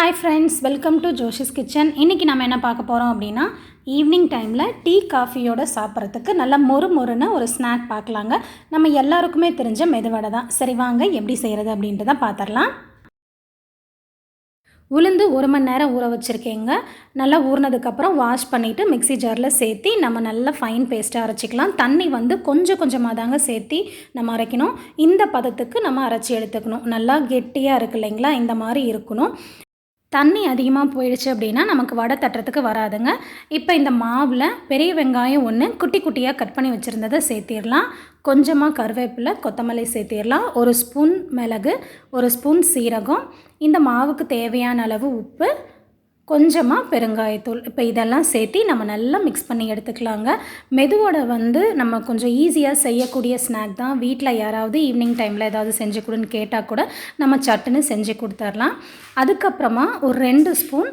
Hi friends welcome to Joshi's kitchen இன்றைக்கி நம்ம என்ன பார்க்க போகிறோம் அப்படின்னா ஈவினிங் டைமில் டீ காஃபியோட சாப்பிட்றதுக்கு நல்லா மொறு மொறுன்னு ஒரு ஸ்நாக் பார்க்கலாங்க. நம்ம எல்லாருக்குமே தெரிஞ்ச மெதுவடை தான். சரி வாங்க எப்படி செய்கிறது அப்படின்றத பார்த்துடலாம் உளுந்து ஒரு மணி நேரம் ஊற வச்சுருக்கேங்க. நல்லா ஊறினதுக்கப்புறம் வாஷ் பண்ணிவிட்டு மிக்ஸி ஜாரில் சேர்த்தி நம்ம நல்லா ஃபைன் பேஸ்ட்டாக அரைச்சிக்கலாம். தண்ணி வந்து கொஞ்சம் கொஞ்சமாக தாங்க சேர்த்தி நம்ம அரைக்கணும். இந்த பதத்துக்கு நம்ம அரைச்சி எடுத்துக்கணும். நல்லா கெட்டியாக இருக்கு இல்லைங்களா? இந்த மாதிரி இருக்கணும். தண்ணி அதிகமாக போயிடுச்சு அப்படின்னா நமக்கு வடை தட்டுறதுக்கு வராதுங்க. இப்போ இந்த மாவில் பெரிய வெங்காயம் ஒன்று குட்டி குட்டியாக கட் பண்ணி வச்சுருந்ததை சேர்த்திடலாம். கொஞ்சமாக கருவேப்பிலை கொத்தமல்லி சேர்த்திடலாம். ஒரு ஸ்பூன் மிளகு ஒரு ஸ்பூன் சீரகம். இந்த மாவுக்கு தேவையான அளவு உப்பு கொஞ்சமாக பெருங்காயத்தூள். இப்போ இதெல்லாம் சேர்த்து நம்ம நல்லா மிக்ஸ் பண்ணி எடுத்துக்கலாங்க. மெதுவடை வந்து நம்ம கொஞ்சம் ஈஸியாக செய்யக்கூடிய ஸ்நாக் தான். வீட்டில் யாராவது ஈவினிங் டைமில் ஏதாவது செஞ்சு கொடுன்னு கேட்டால் கூட நம்ம சட்டுன்னு செஞ்சு கொடுத்துர்லாம். அதுக்கப்புறமா ஒரு ரெண்டு ஸ்பூன்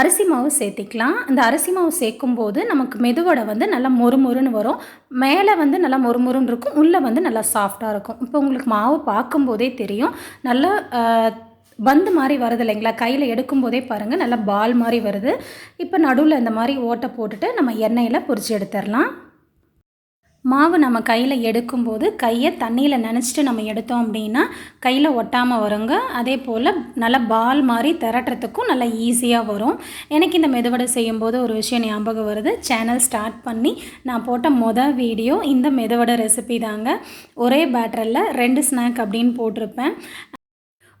அரிசி மாவு சேர்த்திக்கலாம். அந்த அரிசி மாவு சேர்க்கும்போது நமக்கு மெதுவடை வந்து நல்லா மொறுமொறுன்னு வரும். மேலே வந்து நல்லா மொறுமொறுன்னு இருக்கும். உள்ளே வந்து நல்லா சாஃப்டாக இருக்கும். இப்போ உங்களுக்கு மாவு பார்க்கும்போதே தெரியும். நல்லா பந்து மாதிரி வருது இல்லைங்களா? கையில் எடுக்கும்போதே பாருங்கள் நல்லா பால் மாதிரி வருது. இப்போ நடுவில் இந்த மாதிரி ஓட்டை போட்டுட்டு நம்ம எண்ணெயில் பொறிச்சு எடுத்துடலாம் மாவு நம்ம கையில் எடுக்கும்போது கையை தண்ணியில் நினச்சிட்டு நம்ம எடுத்தோம் அப்படின்னா கையில் ஒட்டாமல் வருங்க. அதே போல் நல்லா பால் மாதிரி திரட்டுறதுக்கும் நல்லா ஈஸியாக வரும். எனக்கு இந்த மெதுவடை செய்யும்போது ஒரு விஷயம் ஞாபகம் வருது. சேனல் ஸ்டார்ட் பண்ணி நான் போட்ட மொதல் வீடியோ இந்த மெதுவடை ரெசிபி தாங்க. ஒரே பேட்டரில் ரெண்டு ஸ்நாக் அப்படின்னு போட்டிருப்பேன்.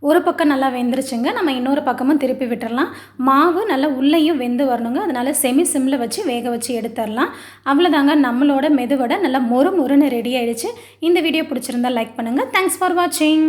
ஒரு பக்கம் நல்லா வெந்துருச்சுங்க நம்ம இன்னொரு பக்கமும் திருப்பி விட்டுறலாம். மாவு நல்லா உள்ளேயும் வெந்து வரணுங்க அதனால் செமி சிம்மில் வச்சு வேக வச்சு எடுத்துடலாம் அவ்வளோதாங்க நம்மளோட மெதுவடை நல்லா மொறு மொறுன்னு ரெடி ஆகிடுச்சு இந்த வீடியோ பிடிச்சிருந்தா லைக் பண்ணுங்கள் தேங்க்ஸ் ஃபார் வாட்சிங்